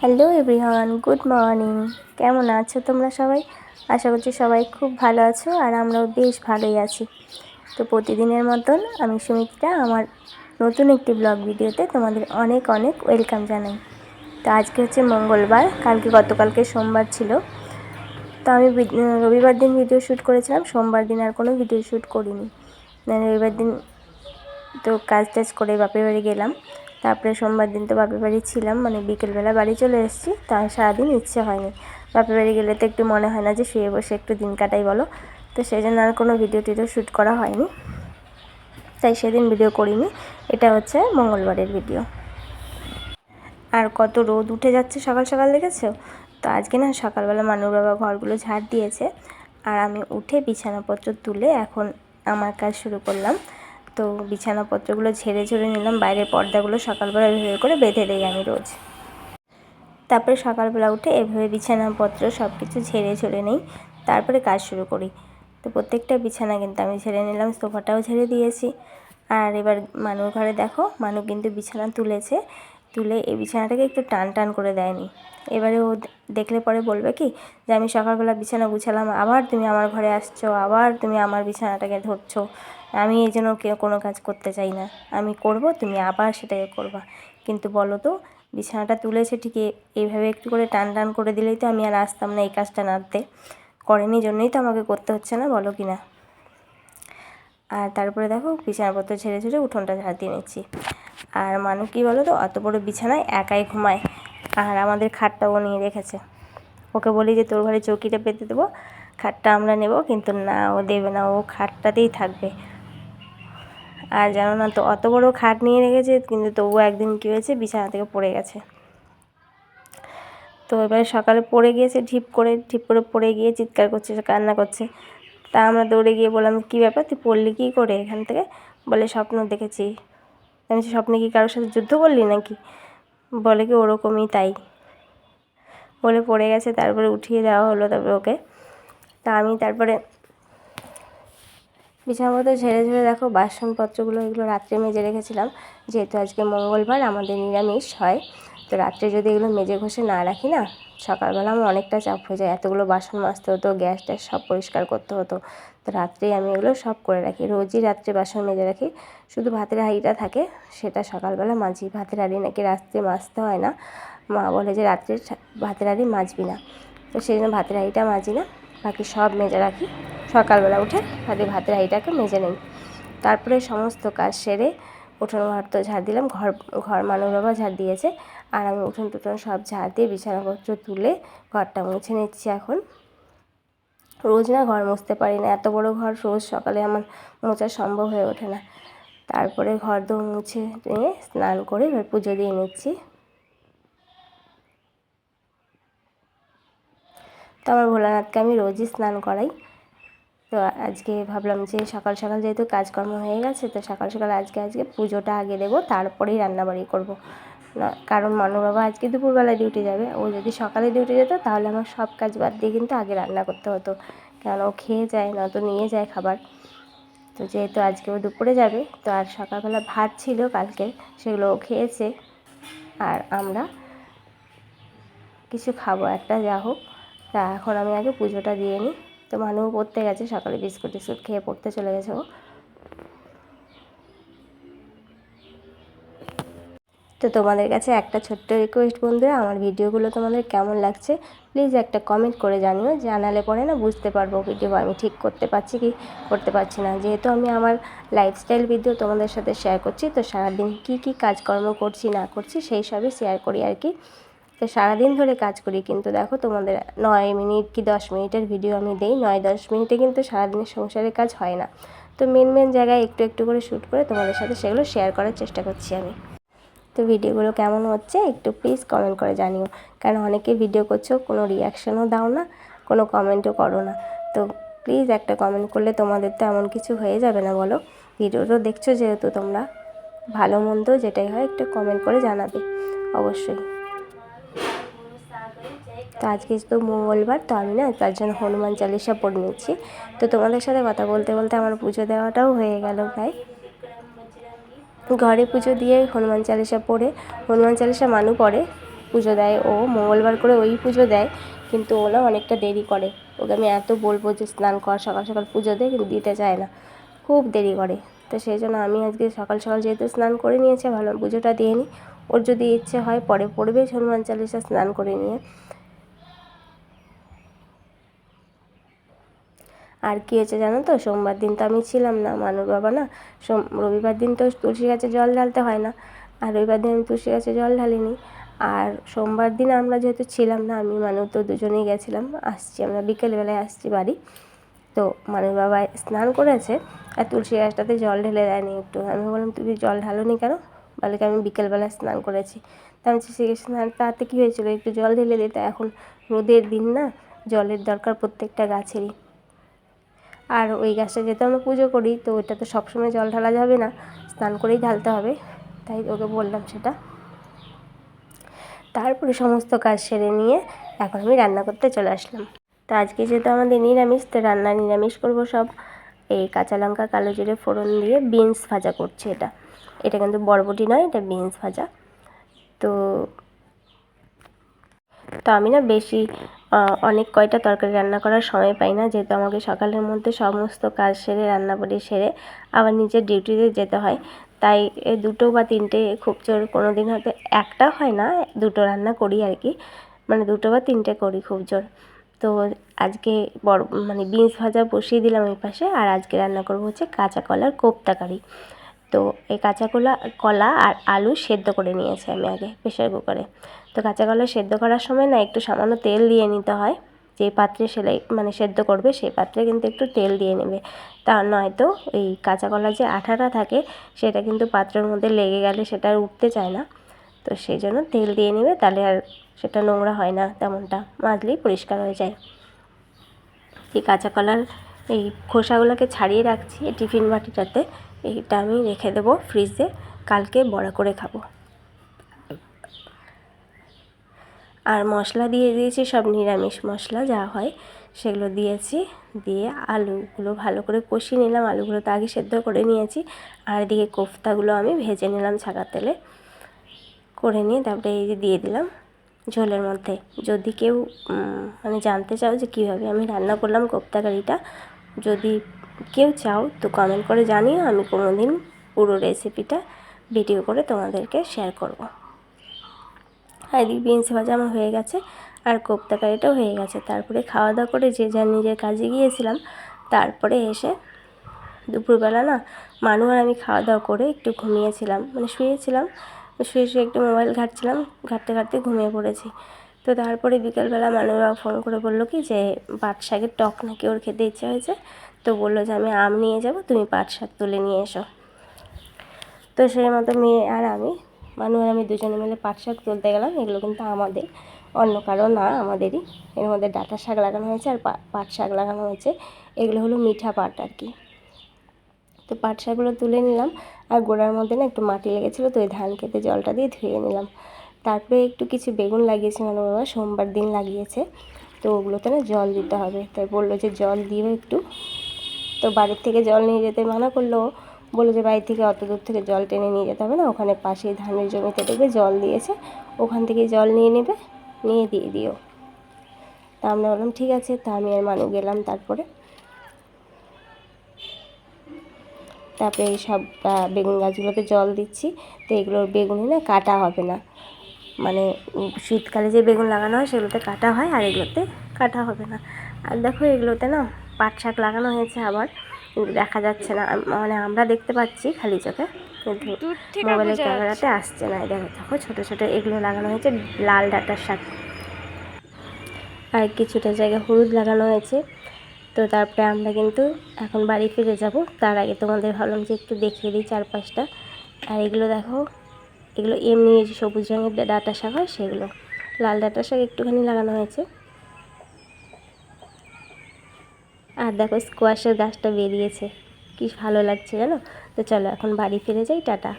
Hello everyone good morning কেমন আছো তোমরা সবাই? আশা করছি সবাই খুব ভালো আছো আর আমরাও বেশ ভালোই আছি। তো প্রতিদিনের মতন আমি সুমিত্রা আমার নতুন একটি ব্লগ ভিডিওতে তোমাদের অনেক অনেক ওয়েলকাম জানাই। তো আজকে হচ্ছে মঙ্গলবার, কালকে গতকালকে সোমবার ছিল। তো আমি রবিবার দিন ভিডিও শ্যুট করেছিলাম, সোমবার দিন আর কোনো ভিডিও শ্যুট করিনি। রবিবার দিন তো কাজ টাজ করে বাপের বাড়ি গেলাম। তারপরে সোমবার দিন তো বাপের বাড়ি ছিলাম মানে বিকেলবেলা বাড়ি চলে এসেছি তাই সারাদিন ইচ্ছে হয়নি। বাপের বাড়ি গেলে তো একটু মনে হয় না যে শুয়ে বসে একটু দিন কাটাই বলো। তো সেই জন্য আর কোনো ভিডিও টিডিও শ্যুট করা হয়নি। তাই সেদিন ভিডিও করিনি, এটা হচ্ছে মঙ্গলবারের ভিডিও আর কত রোদ উঠে যাচ্ছে সকাল সকাল দেখেছ? তো আজকে না সকালবেলা মানুর বাবা ঘরগুলো ঝাড় দিয়েছে, আর আমি উঠে বিছানাপত্র তুলে এখন আমার কাজ শুরু করলাম। তো বিছানাপত্রগুলো ঝেড়ে ঝেড়ে নিলাম, বাইরের পর্দাগুলো সকালবেলা এভাবে করে বেঁধে দিই আমি রোজ। তারপরে সকালবেলা উঠে এভাবে বিছানাপত্র সব কিছু ঝেড়ে ঝেড়ে নেই, তারপরে কাজ শুরু করি। তো প্রত্যেকটা বিছানা কিন্তু আমি ঝেড়ে নিলাম, সোফাটাও ঝেড়ে দিয়েছি। আর এবার মানুর ঘরে দেখো, মানু কিন্তু বিছানা তুলেছে, তুলে এই বিছানাটাকে একটু টান টান করে দেয়নি। এবারে ও দেখলে পরে বলবে কি যে, আমি সকালবেলা বিছানা গুছালাম, আবার তুমি আমার ঘরে আসছো, আবার তুমি আমার বিছানাটাকে ধরছো। আমি এই জন্য কেউ কোনো কাজ করতে চাই না। আমি করব, তুমি আবার সেটাকে করবা। কিন্তু বলো তো, বিছানাটা তুলেছে ঠিকই এইভাবে একটু করে টান টান করে দিলেই তো আমি আর আসতাম না এই কাজটা নাড়তে। করেনি জন্যই তো আমাকে করতে হচ্ছে না, বলো কি না আর তারপরে দেখো, বিছানাপত্র ছেড়ে ছেড়ে উঠোনটা ঝাড় দিয়ে নিচ্ছি। আর মানুষ কী বলো তো, অত বড় বিছানায় একাই ঘুমায়। আর আমাদের খাটটাও নিয়ে রেখেছে। ওকে বলি যে, তোর ঘরে চৌকিটা পেতে দেবো, খাটটা আমরা নেব, কিন্তু না, ও দেবে না। ও খাটটাতেই থাকবে। আর জানো না তো, অত বড় খাট নিয়ে রেখেছে, কিন্তু তবুও একদিন কী হয়েছে, বিছানা থেকে পড়ে গেছে। তো এবারে সকালে পড়ে গিয়েছে, ঢিপ করে ঢিপ করে পড়ে গিয়ে চিৎকার করছে, কান্না করছে। তা আমরা দৌড়ে গিয়ে বললাম, কী ব্যাপার, তুই পড়লি কী করে এখান থেকে? বলে, স্বপ্ন দেখেছি। আমি স্বপ্নে কি কারোর সাথে যুদ্ধ করলি নাকি? বলে কি, ওরকমই তাই। বলে, পড়ে গেছে, তারপরে উঠিয়ে দেওয়া হলো তারপরে ওকে। তা আমি তারপরে মধ্যে ঝেড়ে ঝেড়ে দেখো বাসনপত্রগুলো এগুলো রাত্রে মেজে রেখেছিলাম। যেহেতু আজকে মঙ্গলবার, আমাদের নিরামিষ হয়। তো রাত্রে যদি এগুলো মেজে ঘষে না রাখি না, সকালবেলা আমার অনেকটা চাপ হয়ে যায়। এতগুলো বাসন মাজতে হতো, গ্যাস ট্যাস সব পরিষ্কার করতে হতো। তো রাত্রেই আমি এগুলো সব করে রাখি। রোজই রাত্রে বাসন মেজে রাখি। শুধু ভাতের হাঁড়িটা থাকে, সেটা সকালবেলা মাজি ভাতের হাঁড়ি নাকি রাত্রে মাজতে হয় না। মা বলে যে রাত্রে ভাতের হাঁড়ি মাজবি না। তো সেই জন্য ভাতের হাঁড়িটা মাজি না। বাকি সব মেজে রাখি। সকালবেলা উঠে খালি ভাতের হাঁড়িটাকে মেজে নিই। তারপরে সমস্ত কাজ সেরে উঠোন ঘর তো ঝাড় দিলাম, ঘর ঘর মানুষ বাবা ঝাড় দিয়েছে। আর আমি উঠোন টুঠোন সব ঝাড় দিয়ে বিছানাপত্র তুলে ঘরটা মুছে নিচ্ছি এখন। রোজ না ঘর মুছতে পারি না, এত বড় ঘর রোজ সকালে আমার মোছা সম্ভব হয়ে ওঠে না। তারপরে ঘর দো মুছে নিয়ে স্নান করে এবার পুজো দিয়ে নিচ্ছি। তো আমার ভোলানাথকে আমি রোজই স্নান করাই। তো আজকে ভাবলাম যে সকাল সকাল যেহেতু কাজকর্ম হয়ে গেছে, তো সকাল সকাল আজকে আজকে পুজোটা আগে দেবো, তারপরেই রান্নাবাড়ি করব। না, কারণ বাবা আজকে দুপুরবেলা ডিউটি যাবে, ও যদি সকালে ডিউটি যেত তাহলে আমার সব কাজ বাদ দিয়ে কিন্তু আগে রান্না করতে হতো। কারণ ও খেয়ে যায়, না তো নিয়ে যায় খাবার। তো যেহেতু আজকে ও দুপুরে যাবে, তো আর সকালবেলা ভাত ছিল কালকে, সেগুলো ও খেয়েছে। আর আমরা কিছু খাব, একটা যা হোক। তা এখন আমি আগে পুজোটা দিয়ে নিই। তো মানু পড়তে গেছে, সকালে বিস্কুট টিস্কুট খেয়ে পড়তে চলে গেছে ও। তো তোমাদের কাছে একটা ছোট্ট রিকোয়েস্ট বন্ধুরা, আমার ভিডিওগুলো তোমাদের কেমন লাগছে প্লিজ একটা কমেন্ট করে জানিও, জানালে পরে না বুঝতে পারব ভিডিও আমি ঠিক করতে পারছি কি করতে পারছি না। যেহেতু আমি আমার লাইফস্টাইল ভিডিও তোমাদের সাথে শেয়ার করছি, তো সারাদিন কী কী কাজকর্ম করছি না করছি সেই সবই শেয়ার করি আর কি। তো সারাদিন ধরে কাজ করি, কিন্তু দেখো তোমাদের নয় মিনিট কি দশ মিনিটের ভিডিও আমি দেই। নয় দশ মিনিটে কিন্তু সারাদিনের সংসারের কাজ হয় না। তো মেন মেন জায়গায় একটু একটু করে শ্যুট করে তোমাদের সাথে সেগুলো শেয়ার করার চেষ্টা করছি আমি। তো ভিডিওগুলো কেমন হচ্ছে একটু প্লিজ কমেন্ট করে জানিও। কারণ অনেকে ভিডিও করছ, কোনো রিয়াকশনও দাও না, কোনো কমেন্টও করো না। তো প্লিজ একটা কমেন্ট করলে তোমাদের তো এমন কিছু হয়ে যাবে না বলো। ভিডিওটা দেখছ যেহেতু তোমরা। ভালো মন্দ যেটাই হয় একটু কমেন্ট করে জানাবে, অবশ্যই। তো আজকে তো মঙ্গলবার, তো আমি না তার জন্য হনুমান চালিশা পড়ে নিচ্ছি তো তোমাদের সাথে কথা বলতে বলতে আমার পুজো দেওয়াটাও হয়ে গেল প্রায়। ঘরে পুজো দিয়ে হনুমান চালিশা পড়ে, হনুমান চালিশা মানু পড়ে পুজো দেয়। ও মঙ্গলবার করে ওই পুজো দেয়, কিন্তু ও না অনেকটা দেরি করে। ওকে আমি এত বলব যে স্নান কর, সকাল সকাল পুজো দেয় কিন্তু দিতে চায় না। খুব দেরি করে। তো সেই জন্য আমি আজকে সকাল সকাল যেহেতু স্নান করে নিয়েছি, ভালো পুজোটা দিয়ে নিই। ওর যদি ইচ্ছে হয় পরে পড়বে হনুমান চালিশা স্নান করে নিয়ে। আর কী হয়েছে জানো তো? সোমবার দিন তো আমি ছিলাম না, মানুর বাবা না? সোম, রবিবার দিন তো তুলসী গাছে জল ঢালতে হয় না। আর রবিবার দিন আমি তুলসী গাছে জল ঢালিনি। আর সোমবার দিন আমরা যেহেতু ছিলাম না, আমি, মানু তো দুজনেই গেছিলাম, আসছি আমরা বিকেলবেলায় আসছি বাড়ি। তো মানুর বাবা স্নান করেছে, আর তুলসী গাছটাতে জল ঢেলে দেয়নি একটু। আমি বললাম, তুমি জল ঢালো ঢালোনি কেন? বলে কি, আমি বিকেলবেলায় স্নান করেছি। তা আমি সে স্নান তাতে কী হয়েছিল? একটু জল ঢেলে দিতে এখন রোদের দিন না, জলের দরকার প্রত্যেকটা গাছেরই। আর ওই গাছটা যেহেতু আমরা পুজো করি, তো ওইটা তো সবসময় জল ঢালা যাবে না, স্নান করেই ঢালতে হবে, তাই ওকে বললাম সেটা। তারপরে সমস্ত কাজ সেরে নিয়ে এখন আমি রান্না করতে চলে আসলাম। তো আজকে যেহেতু আমাদের নিরামিষ, তো রান্না নিরামিষ করব সব। এই কাঁচা লঙ্কা, কালো জিরে, ফোড়ন দিয়ে বিনস ভাজা করছি এটা। এটা কিন্তু বরবটি নয়, এটা বিনস ভাজা। তো তো আমি না বেশি অনেক কয়টা তরকারি রান্না করার সময় পাই না, যেহেতু আমাকে সকালের মধ্যে সমস্ত কাজ সেরে রান্না বাড়ি সেরে আবার নিজের ডিউটিতে যেতে হয়। তাই দুটো বা তিনটে খুব জোর কোনো দিন হয়তো একটা হয় না, দুটো রান্না করি আর কি। মানে দুটো বা তিনটে করি খুব জোর। তো আজকে বড় মানে বিনস ভাজা বসিয়ে দিলাম ওই পাশে, আর আজকে রান্না করব হচ্ছে কাঁচা কলার কোপ্তা কারি। তো এই কাঁচা কলা কলা আর আলু সেদ্ধ করে নিয়েছি আমি আগে প্রেশার কুকারে। তো কাঁচা কলা সেদ্ধ করার সময় না একটু সামান্য তেল দিয়ে নিতে হয়। যে পাত্রে সেলাই মানে সেদ্ধ করবে, সেই পাত্রে কিন্তু একটু তেল দিয়ে নেবে। তা নয়তো এই কাঁচা কলা যে আঠাটা থাকে, সেটা কিন্তু পাত্রের মধ্যে লেগে গেলে সেটা আর উঠতে চায় না। তো সেই জন্য তেল দিয়ে নেবে, তাহলে আর সেটা নোংরা হয় না তেমনটা, মাজলেই পরিষ্কার হয়ে যায়। এই কাঁচা কলার এই খোসাগুলোকে ছাড়িয়ে রাখছি টিফিন বাটিটাতে। এইটা আমি রেখে দেবো ফ্রিজে, কালকে বড়া করে খাব। আর মশলা দিয়ে দিয়েছি সব নিরামিষ মশলা যা হয়, সেগুলো দিয়েছি। দিয়ে আলুগুলো ভালো করে কষিয়ে নিলাম, আলুগুলো তো আগে সেদ্ধ করে নিয়েছি। আর এদিকে কোফতাগুলো আমি ভেজে নিলাম ছাকা তেলে। করে নিয়ে তারপরে এই যে দিয়ে দিলাম ঝোলের মধ্যে। যদি কেউ মানে জানতে চাও যে কীভাবে আমি রান্না করলাম কোপ্তা কারিটা, যদি কেউ চাও তো কমেন্ট করে জানিও, আমি কোনো দিন পুরো রেসিপিটা ভিডিও করে তোমাদেরকে শেয়ার করব। আর এদিকে বিনস ভাজা আমার হয়ে গেছে আর কোপ্তা কারিটাও হয়ে গেছে। তারপরে খাওয়া দাওয়া করে যে যার নিজের কাজে গিয়েছিলাম, তারপরে এসে দুপুরবেলা না মানু আর আমি খাওয়া দাওয়া করে একটু ঘুমিয়েছিলাম। মানে শুয়েছিলাম, শুয়ে শুয়ে একটু মোবাইল ঘাটছিলাম, ঘাটতে ঘাটতে ঘুমিয়ে পড়েছি। তো তারপরে বিকেলবেলা মানুরা ফোন করে বলল কি যে, পাট শাকের টক নাকি ওর খেতে ইচ্ছে হয়েছে? তো বলল যে, আমি আম নিয়ে যাব, তুমি পাট শাক তুলে নিয়ে এসো। তো সেই মতো মেয়ে আর আমি মানু আর আমি দুজনে মিলে পাট শাক তুলতে গেলাম, এগুলো কিন্তু আমাদের, অন্য কারও না, আমাদেরই। এর মধ্যে ডাটা শাক লাগানো হয়েছে আর পাট শাক লাগানো হয়েছে। এগুলো হলো মিঠা পাট আর কি। তো পাট শাকগুলো তুলে নিলাম, আর গোড়ার মধ্যে না একটু মাটি লেগেছিলো, তো ওই ধান খেতে জলটা দিয়ে ধুয়ে নিলাম। তারপরে একটু কিছু বেগুন লাগিয়েছে মানে বাবা সোমবার দিন লাগিয়েছে, তো ওগুলোতে না জল দিতে হবে। তাই বলল যে জল দিও একটু। তো বাড়ির থেকে জল নিয়ে যেতে মানা করল বলল যে বাড়ি থেকে অত দূর থেকে জল টেনে নিয়ে যেতে হবে না, ওখানে পাশেই ধানের জমিতে দেখবে জল দিয়েছে, ওখান থেকে জল নিয়ে নেবে, নিয়ে দিয়ে দিও। তা আমরা বললাম, ঠিক আছে। তা আমি আর মানু গেলাম তারপরে। তারপরে এই সব বেগুন গাছগুলোতে জল দিচ্ছি, তো এগুলোর বেগুনই না কাটা হবে না। মানে শীতকালে যে বেগুন লাগানো হয়, সেগুলোতে কাটা হয়, আর এগুলোতে কাটা হবে না। আর দেখো এগুলোতে না পাট শাক লাগানো হয়েছে আবার। দেখা যাচ্ছে না। মানে আমরা দেখতে পাচ্ছি খালি চোখে কিন্তু মোবাইলের ক্যামেরাতে আসছে না। দেখো দেখো ছোটো ছোটো এগুলো লাগানো হয়েছে লাল ডাটার শাক। আর কিছুটা জায়গায় হলুদ লাগানো হয়েছে। তো তারপরে আমরা কিন্তু এখন বাড়ি ফিরে যাব। তার আগে তোমাদের ভাবলাম যে একটু দেখিয়ে দিই চারপাশটা। আর এগুলো দেখো এগুলো এমনি যে সবুজ রঙের ডাটা শাক হয় সেগুলো লাল ডাটা শাক একটুখানি লাগানো হয়েছে। আর দেখো স্কোয়াশের গাছটা বেরিয়েছে। কি ভালো লাগছে জানো? তো চলো এখন বাড়ি ফিরে যাই, টাটা।